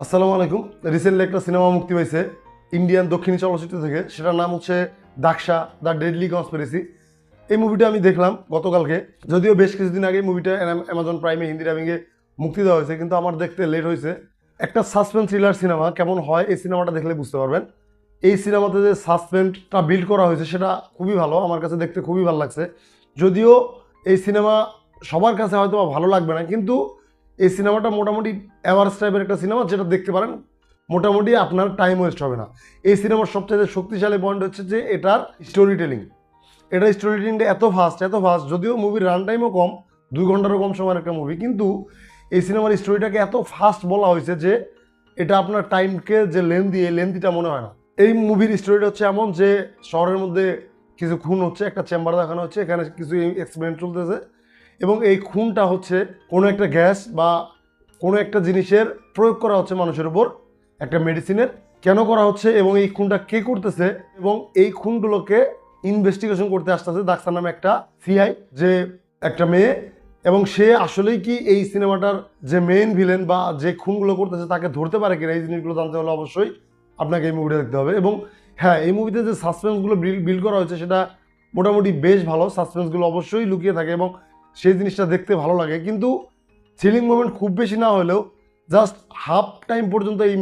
আসসালামু আলাইকুম। রিসেন্টলি একটা সিনেমা মুক্তি পাইছে ইন্ডিয়ান দক্ষিণী চলচ্চিত্র থেকে। সেটার নাম হচ্ছে দাকসা দ্য ডেডলি কনস্পিরেসি। এই মুভিটা আমি দেখলাম গতকালকে। যদিও বেশ কিছুদিন আগে মুভিটা অ্যামাজন প্রাইমে হিন্দি ডাবিংয়ে মুক্তি দেওয়া হয়েছে, কিন্তু আমার দেখতে লেট হয়েছে। একটা সাসপেন্স থ্রিলার সিনেমা, কেমন হয় এই সিনেমাটা দেখলে বুঝতে পারবেন। এই সিনেমাতে যে সাসপেন্সটা বিল্ড করা হয়েছে, সেটা খুবই ভালো, আমার কাছে দেখতে খুবই ভালো লাগছে। যদিও এই সিনেমা সবার কাছে হয়তো ভালো লাগবে না, কিন্তু এই সিনেমাটা মোটামুটি অ্যাভারেজ টাইপের একটা সিনেমা, যেটা দেখতে পারেন, মোটামুটি আপনার টাইম ওয়েস্ট হবে না। এই সিনেমার সবচেয়ে শক্তিশালী পয়েন্ট হচ্ছে যে এটার স্টোরি টেলিং এটার স্টোরি টেলিংটা এত ফাস্ট এত ফাস্ট যদিও মুভির রান টাইমও কম, দুই ঘন্টারও কম সময়ের একটা মুভি কিন্তু এই সিনেমার স্টোরিটাকে এত ফাস্ট বলা হয়েছে যে এটা আপনার টাইমকে যে লেন্দি এই লেন্দিটা মনে হয় না। এই মুভির স্টোরিটা হচ্ছে এমন যে শহরের মধ্যে কিছু খুন হচ্ছে, একটা চেম্বার দেখানো হচ্ছে, এখানে কিছু এক্সপেরিমেন্ট চলতেছে। এবং এই খুনটা হচ্ছে কোনো একটা গ্যাস বা কোনো একটা জিনিসের প্রয়োগ করা হচ্ছে মানুষের উপর, একটা মেডিসিনের কেন করা হচ্ছে এবং এই খুনটা কে করতেছে এবং এই খুনগুলোকে ইনভেস্টিগেশন করতে আসতেছে ডাক্তার নামে একটা সিআই যে একটা মেয়ে এবং সে আসলেই কি এই সিনেমাটার যে মেইন ভিলেন বা যে খুনগুলো করতেছে তাকে ধরতে পারে কিনা এই জিনিসগুলো জানতে হলে অবশ্যই আপনাকে এই মুভিটা দেখতে হবে। এবং হ্যাঁ এই মুভিতে যে সাসপেন্সগুলো বিল্ড করা হয়েছে সেটা মোটামুটি বেশ ভালো। সাসপেন্সগুলো অবশ্যই লুকিয়ে থাকে এবং সেই জিনিসটা দেখতে ভালো লাগে। কিন্তু থ্রিলিং মোমেন্ট খুব বেশি না হলেও জাস্ট হাফ টাইম পর্যন্ত এই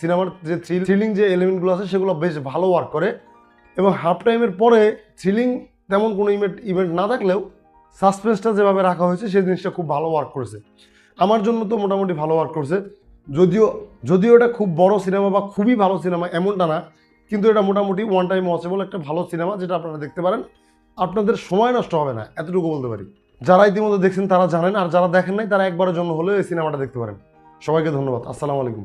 সিনেমার যে থ্রিলিং যে এলিমেন্টগুলো আছে, সেগুলো বেশ ভালো ওয়ার্ক করে। এবং হাফ টাইমের পরে থ্রিলিং তেমন কোনো ইভেন্ট ইভেন্ট না থাকলেও সাসপেন্সটা যেভাবে রাখা হয়েছে, সেই জিনিসটা খুব ভালো ওয়ার্ক করেছে। আমার জন্য তো মোটামুটি ভালো ওয়ার্ক করছে। যদিও যদিও এটা খুব বড় সিনেমা বা খুবই ভালো সিনেমা এমনটা না, কিন্তু এটা মোটামুটি ওয়ান টাইম ওয়াচেবল একটা ভালো সিনেমা যেটা আপনারা দেখতে পারেন। আপনাদের সময় নষ্ট হবে না, এতটুকু বলতে পারি। যারা ইতিমধ্যে দেখছেন তারা জানেন, আর যারা দেখেন নাই, তারা একবারের জন্য হলেও এই সিনেমাটা দেখতে পারেন। সবাইকে ধন্যবাদ। আসসালামু আলাইকুম।